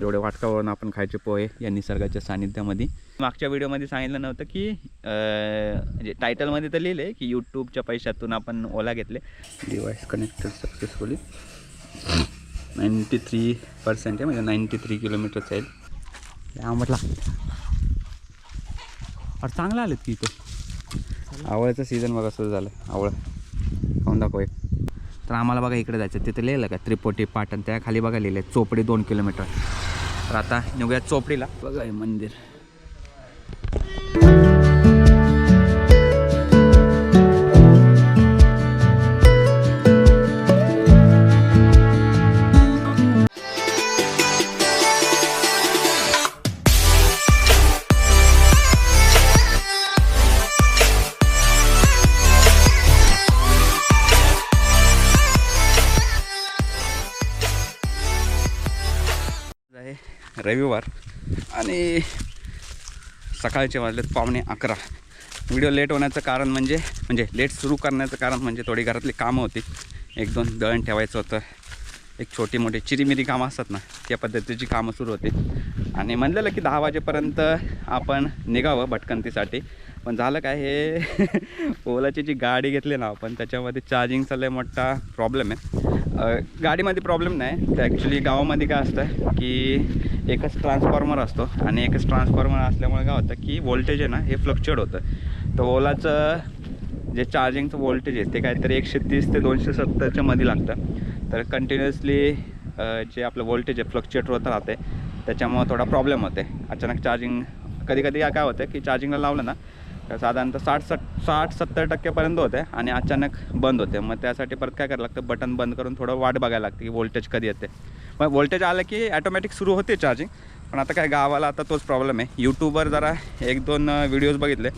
एवढे वाटकावरून आपण खायचे पोहे या निसर्गाच्या सानिध्यामध्ये मागच्या व्हिडिओमध्ये सांगितलं नव्हतं की म्हणजे टायटलमध्ये तर लिहिलं आहे की यूट्यूबच्या पैशातून आपण ओला घेतले. Device connected successfully ninety three percent आहे म्हणजे नाईंटी थ्री किलोमीटरचं आहे. आंबट लागतं अरे चांगलं आलेत की इथं. आवळ्याचं सीझन बघा सुरू झालं आवळं. खाऊन दाखव एक. तर आम्हाला बघा इकडे जायचं. तिथे लिहिलं का? त्रिपोटी पाटण. त्या खाली बघा लिहिलं आहे चोपडी दोन किलोमीटर. तर आता निघूया चोपडीला. बघा हे मंदिर. रविवार आणि सकाळचे वाजलेत पावणे अकरा. व्हिडिओ लेट होण्याचं कारण म्हणजे म्हणजे लेट सुरू करण्याचं कारण म्हणजे थोडी घरातली कामं होती. एक दोन दळण ठेवायचं होतं. एक छोटी मोठी चिरीमिरी कामं असतात ना त्या पद्धतीची कामं सुरू होती. आणि म्हणलेलं की दहा वाजेपर्यंत आपण निघावं भटकंतीसाठी. पण झालं काय हे ओलाची जी गाडी घेतली ना आपण त्याच्यामध्ये चार्जिंगचा लय मोठा प्रॉब्लेम आहे. गाडीमध्ये प्रॉब्लेम नाही. तर ॲक्च्युली गावामध्ये काय असतं की एकच ट्रान्सफॉर्मर असतो आणि एकच ट्रान्सफॉर्मर असल्यामुळे काय होतं की व्होल्टेज आहे ना हे फ्लक्च्युएट होतं. तर ओलाचं जे चार्जिंगचं व्होल्टेज आहे ते काहीतरी एकशे तीस ते दोनशे सत्तरच्या मध्ये लागतं. तर कंटिन्युअसली जे आपलं व्होल्टेज आहे फ्लक्च्युएट होत राहते. त्याच्यामुळं थोडा प्रॉब्लेम होते. अचानक चार्जिंग कधी कधी काय होतं की चार्जिंगला लावलं ना तर साधारणतः साठ सट साठ सत्तर टक्केपर्यंत होते आणि अचानक बंद होते. मग त्यासाठी परत काय करायला लागतं? बटन बंद करून थोडं वाट बघायला लागते की व्होल्टेज कधी येते. मग व्होल्टेज आलं की ॲटोमॅटिक सुरू होते चार्जिंग पण आता काय गावाला आता तोच प्रॉब्लेम आहे. यूट्यूबवर जरा एक दोन व्हिडिओज बघितले.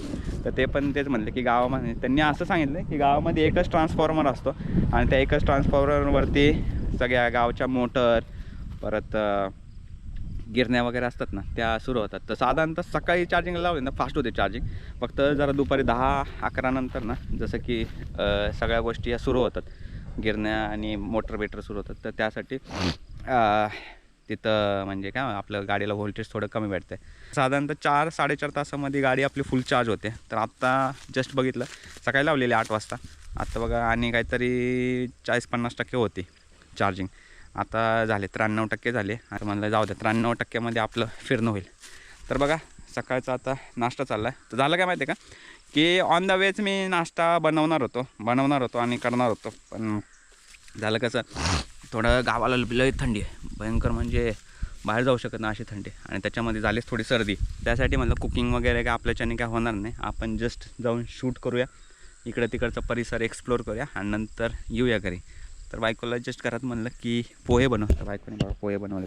तर ते पण तेच म्हणले की गावामध्ये त्यांनी असं सांगितलं की गावामध्ये एकच ट्रान्सफॉर्मर असतो. आणि त्या एकच ट्रान्सफॉर्मरवरती सगळ्या गावच्या मोटर परत गिरण्या वगैरे असतात ना त्या सुरू होतात. तर साधारणतः सकाळी चार्जिंगला लावले ना फास्ट होते चार्जिंग फक्त जरा दुपारी दहा अकरानंतर ना जसं की सगळ्या गोष्टी या सुरू होतात. गिरण्या आणि मोटर बेटर सुरू होतात. तर त्यासाठी तिथं म्हणजे काय आपलं गाडीला व्होल्टेज थोडं कमी भेटतं आहे साधारणतः चार साडेचार तासामध्ये गाडी आपली फुल चार्ज होते. तर आत्ता जस्ट बघितलं सकाळी लावलेली आठ वाजता. आत्ता बघा आणि काहीतरी चाळीस पन्नास टक्के होती चार्जिंग आता झाले त्र्याण्णव टक्के झाले. आता म्हणलं जाऊ द्या त्र्याण्णव टक्क्यामध्ये आपलं फिरणं होईल. तर बघा सकाळचा आता नाश्ता चालला आहे तर झालं काय माहिती आहे का? की ऑन द वेच मी नाश्ता बनवणार होतो बनवणार होतो आणि करणार होतो. पण झालं कसं थोडं गावाला लय थंडी आहे. भयंकर म्हणजे बाहेर जाऊ शकत नाही अशी थंडी. आणि त्याच्यामध्ये झालीच थोडी सर्दी. त्यासाठी म्हणलं कुकिंग वगैरे काय आपल्याच्याने काय होणार नाही. आपण जस्ट जाऊन शूट करूया. इकडं तिकडचा परिसर एक्सप्लोर करूया आणि नंतर येऊया घरी. तर बायकोला जस्ट करत म्हणलं की पोहे बनव. तर बायकोने बाबा पोहे बनवले.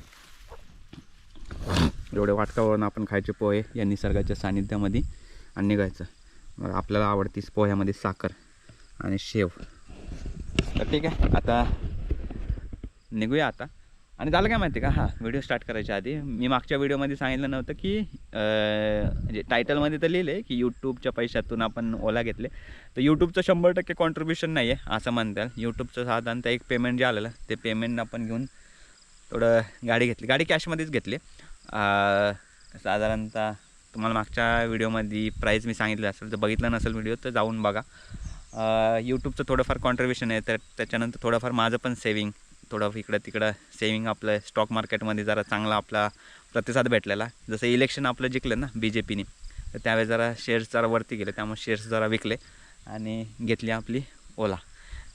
एवढे वाटकावरून आपण खायचे पोहे या निसर्गाच्या सानिध्यामध्ये आणि निघायचं. मग आपल्याला आवडतीच पोह्यामध्ये साखर आणि शेव. तर ठीक आहे. आता निघूया आता. आणि झालं काय माहिती आहे का? हां. व्हिडिओ स्टार्ट करायच्या आधी. मी मागच्या व्हिडिओमध्ये सांगितलं नव्हतं की म्हणजे टायटलमध्ये तर लिहिलं की यूट्यूबच्या पैशातून आपण ओला घेतले. तर यूट्यूबचं शंभर टक्के कॉन्ट्रीब्युशन नाही आहे असं म्हणताल यूट्यूबचं साधारणतः एक पेमेंट जे आलेलं ते पेमेंट आपण घेऊन थोडं गाडी घेतली. गाडी कॅशमध्येच घेतली. साधारणतः तुम्हाला मागच्या व्हिडिओमध्ये प्राईस मी सांगितलं असेल जर बघितलं नसेल व्हिडिओ तर जाऊन बघा. यूट्यूबचं थोडंफार कॉन्ट्रीब्युशन आहे तर त्याच्यानंतर थोडंफार माझं पण सेविंग थोडं इकडं तिकडं सेविंग आपलं स्टॉक मार्केटमध्ये जरा चांगला आपला प्रतिसाद भेटलेला. जसं इलेक्शन आपलं जिंकलं ना बी जे पीने तर त्यावेळेस जरा शेअर्स जरा वरती गेले त्यामुळे शेअर्स जरा विकले आणि घेतली आपली ओला.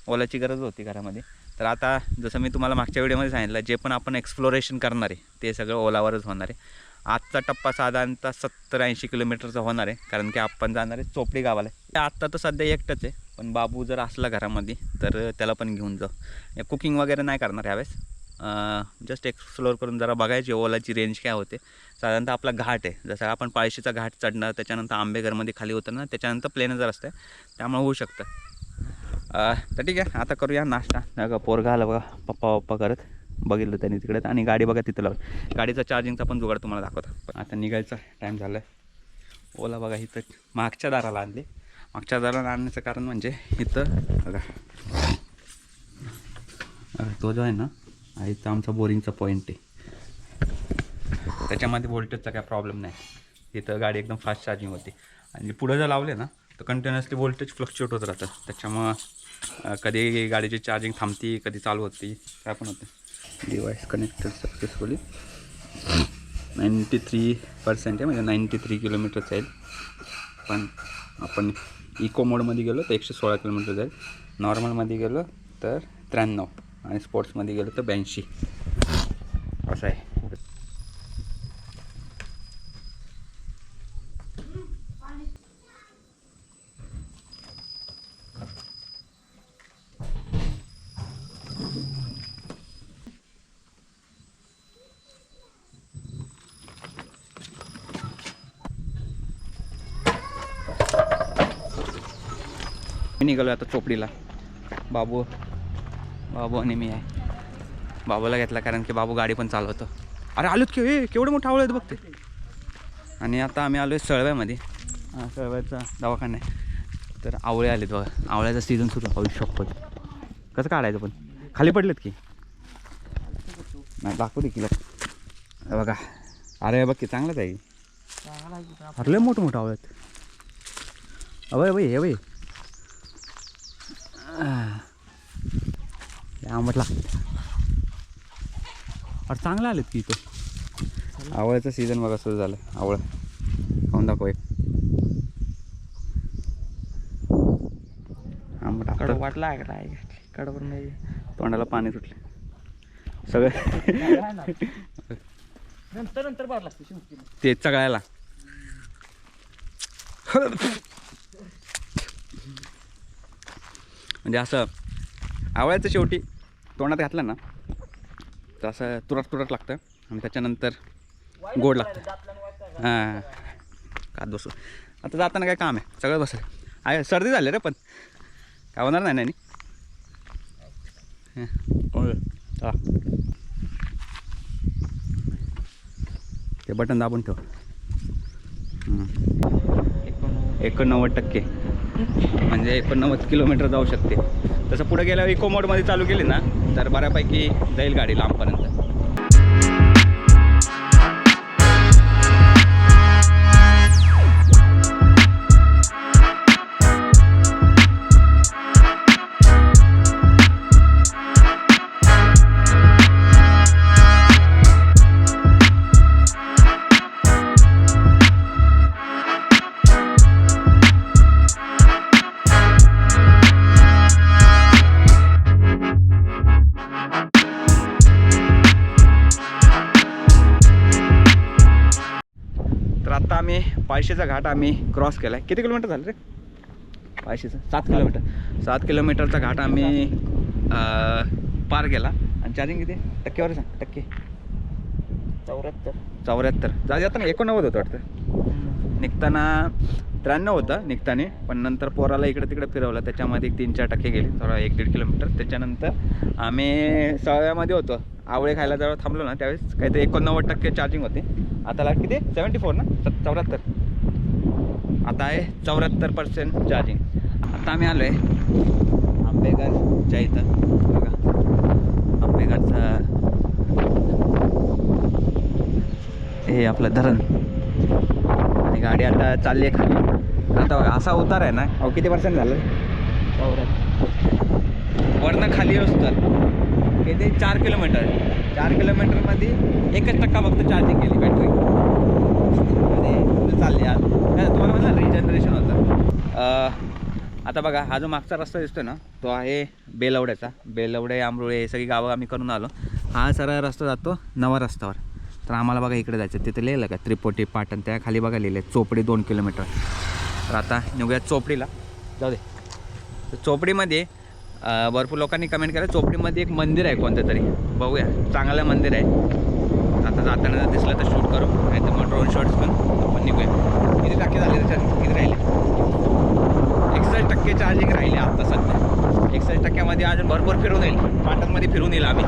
ओलाची गरज होती घरामध्ये. तर आता जसं मी तुम्हाला मागच्या व्हिडिओमध्ये सांगितलं जे पण आपण एक्सप्लोरेशन करणार आहे ते सगळं ओलावरच होणार आहे. आजचा टप्पा साधारणतः सत्तर ऐंशी किलोमीटरचा होणार आहे कारण की आपण जाणार आहे चोपडी गावाला. ते आत्ता तर सध्या एकटंच आहे. पण बाबू जर असला घरामध्ये तर त्याला पण घेऊन जाऊ. कुकिंग वगैरे नाही करणार यावेळेस. जस्ट एक्सप्लोअर करून जरा बघायची ओलाची रेंज काय होते. साधारणतः आपला घाट आहे. जसं आपण पाळशीचा घाट चढणार त्याच्यानंतर आंबेघरमध्ये खाली उतरणार त्याच्यानंतर प्लेन जर असते त्यामुळे होऊ शकतं. तर ठीक आहे आता करूया नाश्ता. नाही का पोरगा आला बघा पप्पा पप्पा करत. बघितलं त्यांनी तिकडे. आणि गाडी बघा तिथं लावली. गाडीचा चार्जिंगचा पण जुगाड तुम्हाला दाखवतो. पण आता निघायचा टाईम झाला आहे ओला बघा इथं मागच्या दाराला आणली. मागच्या दाराला आणण्याचं कारण म्हणजे इथं बघा. तो जो आहे ना इथं आमचा बोरिंगचा पॉईंट आहे. त्याच्यामध्ये वोल्टेजचा काय प्रॉब्लेम नाही. इथं गाडी एकदम फास्ट चार्जिंग होती. आणि पुढं जर लावले ना तर कंटिन्युअसली व्होल्टेज फ्लक्च्युएट होत राहतं. त्याच्यामुळं कधी गाडीची चार्जिंग थांबती कधी चालू होती काय पण होतं. Device connected successfully ninety three percent आहे म्हणजे नाईंटी थ्री किलोमीटर जाईल पण आपण इको मोडमध्ये गेलो तर एकशे सोळा किलोमीटर जाईल. नॉर्मलमध्ये गेलो तर त्र्याण्णव आणि स्पोर्ट्समध्ये गेलो तर ब्याऐंशी. असं आहे मी निघालो आता चोपडीला. बाबू बाबू आणि मी आहे. बाबूला घेतला कारण की बाबू गाडी पण चालवतो. अरे आलोत की केवढं मोठं आवळ आहेत बघते आणि आता आम्ही आलो आहे सळव्यामध्ये सळव्याचा दवाखाना आहे. तर आवळे आलेत बघा. आवळ्याचा सीझन सुरू होऊ शकतो. कसं काढायचं पण? खाली पडलेत की? नाही दाखवू दे की बघा. अरे बघ की चांगलंच आहे. अरे लय मोठं मोठं आवळ्यात आहेत बाई हे बाई आंबट लागत अरे चांगलं आलेत की इथं. आवळ्याचं सीझन बघा सुरू झालं. आवळं. खाऊन दाखव एक. आंबट कड आता वाटला कडवर नाही? तोंडाला पाणी सुटले. सगळं नंतर नंतर बार लागते ते चगळायला म्हणजे असं आवळ्याचं शेवटी तोंडात घातलं ना तर असं तुरट तुरट लागतं आणि त्याच्यानंतर गोड लागतं. हां. का बसू आता जाताना काय काम आहे? सगळं बसलं. आहे सर्दी झाली रे पण. काय होणार नाही नाही ते बटन दाबून ठेव. एकोणनव्वद टक्के. म्हणजे एकोणनव्वद किलोमीटर जाऊ शकते. तसं पुढे गेल्यावर इको मोडमध्ये चालू केली ना तर बऱ्यापैकी जाईल गाडी लांबपर्यंत. पायशेचा घाट आम्ही क्रॉस केला आहे किती किलोमीटर झालं रे? पायशेचा सात किलोमीटर. सात किलोमीटरचा घाट आम्ही पार केला. आणि चार्जिंग किती? टक्केवर सांग. टक्के. चौऱ्याहत्तर. चौऱ्याहत्तर. जा जाताना एकोणनव्वद होतं वाटतं. निघताना त्र्याण्णव होतं निघताने. पण नंतर पोराला इकडे तिकडे फिरवलं. त्याच्यामध्ये एक तीन चार टक्के गेले. थोडा एक दीड किलोमीटर. त्याच्यानंतर आम्ही सळव्यामध्ये होतो. आवळे खायला जेव्हा थांबलो ना त्यावेळेस काहीतरी एकोणनव्वद टक्के चार्जिंग होते. आता लाग किती? सेवन्टी फोर ना? चौऱ्याहत्तर. आता आहे चौऱ्याहत्तर पर्सेंट चार्जिंग आता आम्ही आलो आहे आंबेघरच्या इथं. बघा. आंबेघरचा हे आपलं धरण. आणि गाडी आता चालली आहे खाली. आता असा उतार आहे ना अहो किती पर्सेंट झालं? चौऱ्याहत्तर. वरनं खाली असतात किती? चार किलोमीटर. चार किलोमीटरमध्ये एकच टक्का फक्त चार्जिंग केली बॅटरी म्हणजे आणि चालले आज. तुम्हाला म्हणलं रिजनरेशन होतं. आता बघा हा जो मागचा रस्ता दिसतो ना तो आहे बेलवड्याचा. बेलवडे आंबरुळे हे सगळी गावं आम्ही करून आलो. हा सरळ रस्ता जातो नवा रस्त्यावर. तर आम्हाला बघा इकडे जायचं तिथे लिहिलं का त्रिपोटी पाटण त्या खाली बघा लिहिलं आहे चोपडी दोन किलोमीटर. तर आता निघूया चोपडीला. जाऊ दे. तर चोपडीमध्ये भरपूर लोकांनी कमेंट केलं. चोपडीमध्ये एक मंदिर आहे कोणतं तरी बघूया चांगलं मंदिर आहे. आता जाताना जर दिसलं तर शूट करू. नाही तर मग ड्रोन शॉट्स पण आपण निघूया. किती टक्के झाले त्याच्यात? किती राहिले? एकसष्ट टक्के चार्जिंग राहिले आत्ता सध्या. एकसष्ट टक्क्यामध्ये अजून भरपूर फिरून येईल. पाटणमध्ये फिरून येईल आम्ही.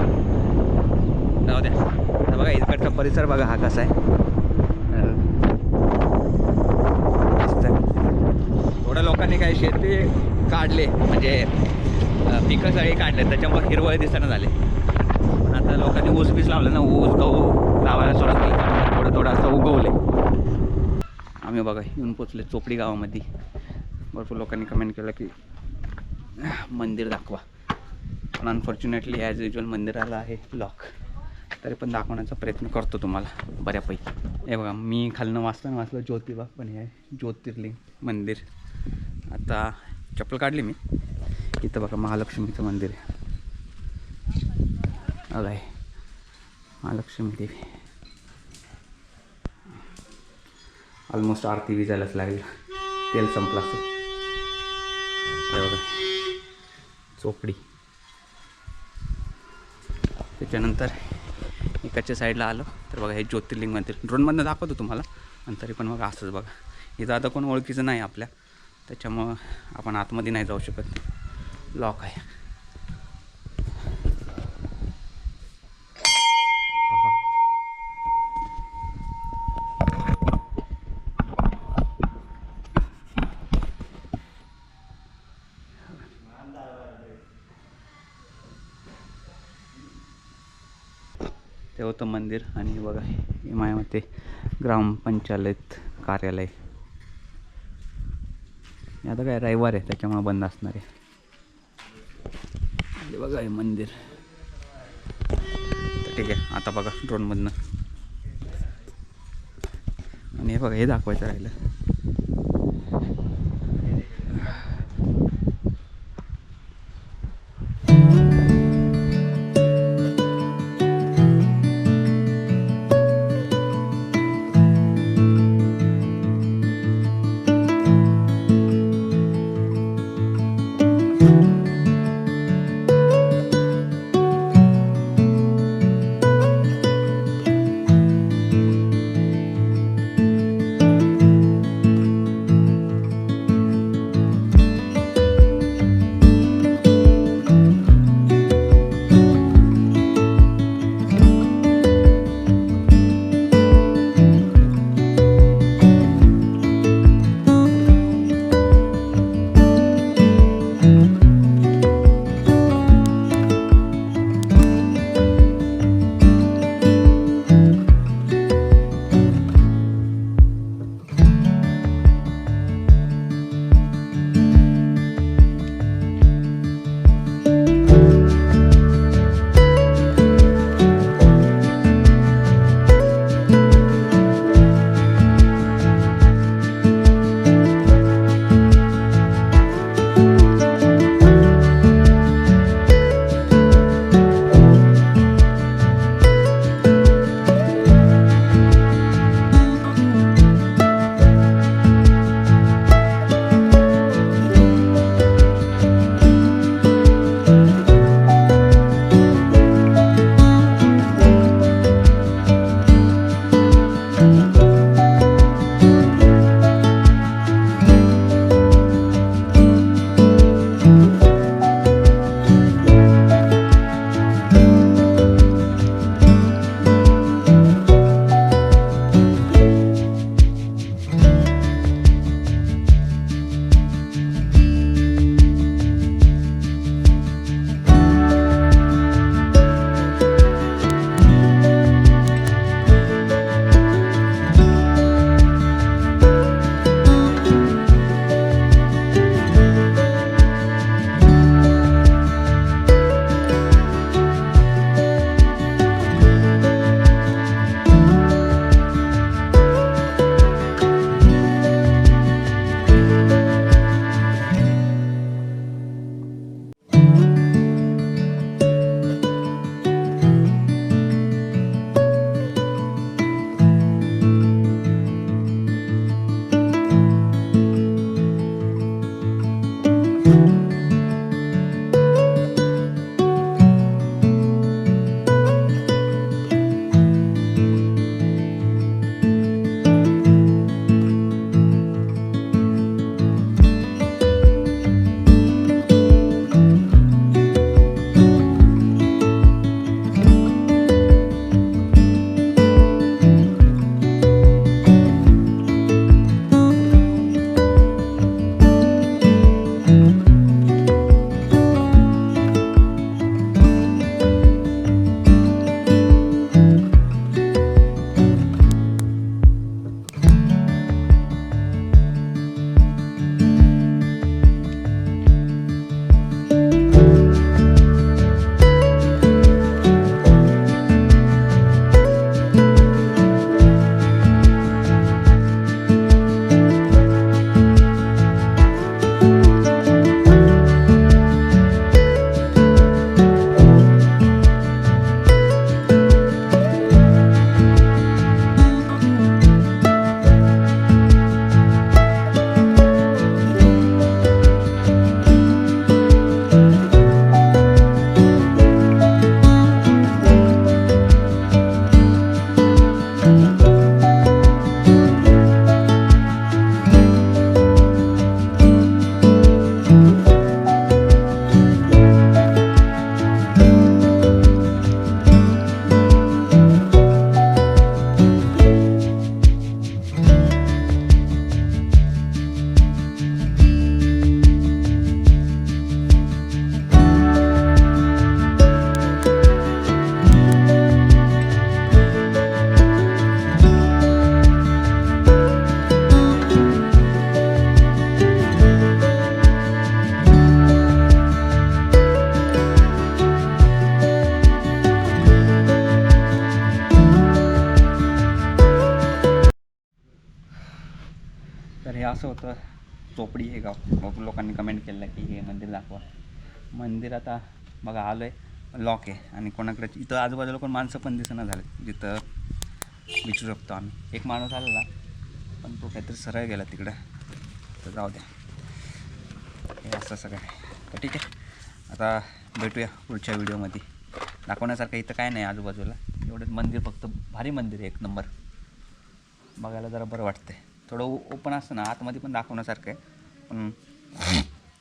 जाऊ द्या. आता बघा इकडचा परिसर बघा हा कसा आहे. थोड्या लोकांनी काय शेती काढले म्हणजे पिकं सगळे काढले. त्याच्यामुळे हिरवळ दिसणं झाले. पण आता लोकांनी ऊस बीस लावलं ना ऊस गहू. लावायला सुरुवात केली त्यामुळे थोडं असं उगवलं आम्ही बघा येऊन पोचले चोपडी गावामध्ये. भरपूर लोकांनी कमेंट केलं की मंदिर दाखवा. पण अनफॉर्च्युनेटली ॲज युजल मंदिराला आहे लॉक तरी पण दाखवण्याचा प्रयत्न करतो तुम्हाला बऱ्यापैकी. हे बघा मी खालनं वाचलं वाचलं ज्योतिबा पण हे आहे ज्योतिर्लिंग मंदिर. आता चप्पल काढली मी. इथं बघा महालक्ष्मीचं मंदिर आहे. लक्ष्मी देवी. ऑलमोस्ट आरती विजायलाच लागली. तेल संपला असेल. बघा. चोपडी. त्याच्यानंतर एकाच्या साईडला आलो. तर बघा हे ज्योतिर्लिंग मंदिर ड्रोनमधनं दाखवतो तुम्हाला आणि तरी पण मग असंच बघा. इथं आता कोण ओळखीचं नाही आपल्या. त्याच्यामुळं आपण आतमध्ये नाही जाऊ शकत. लॉक आहे. ते मंदिर आणि बघा हे मायामध्ये ग्रामपंचायत कार्यालय. हे आता काय रविवार आहे त्याच्यामुळे बंद असणार आहे. बघा हे मंदिर. तर ठीक आहे आता बघा ड्रोनमधनं आणि हे बघा हे दाखवायचं राहिलं. होतं चोपडी हे गाव. मग लोकांनी कमेंट केलं की हे मंदिर दाखवा. मंदिर आता बघा आलो आहे लॉक आहे आणि कोणाकडे इथं आजूबाजूला कोण माणसं पण दिसणं झाले जिथं विचारू शकतो आम्ही. एक माणूस आलेला पण तो काहीतरी सरळ गेला तिकडं. तर जाऊ द्या. हे असं सगळं तर ठीक आहे. आता भेटूया पुढच्या व्हिडिओमध्ये. दाखवण्यासारखं इथं काय नाही आजूबाजूला. एवढंच मंदिर फक्त भारी मंदिर आहे एक नंबर. बघायला जरा बरं वाटतंय. थोडं ओपन असतं ना आतमध्ये पण दाखवण्यासारखं आहे. पण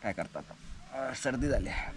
काय करतात? सर्दी झाली आहे.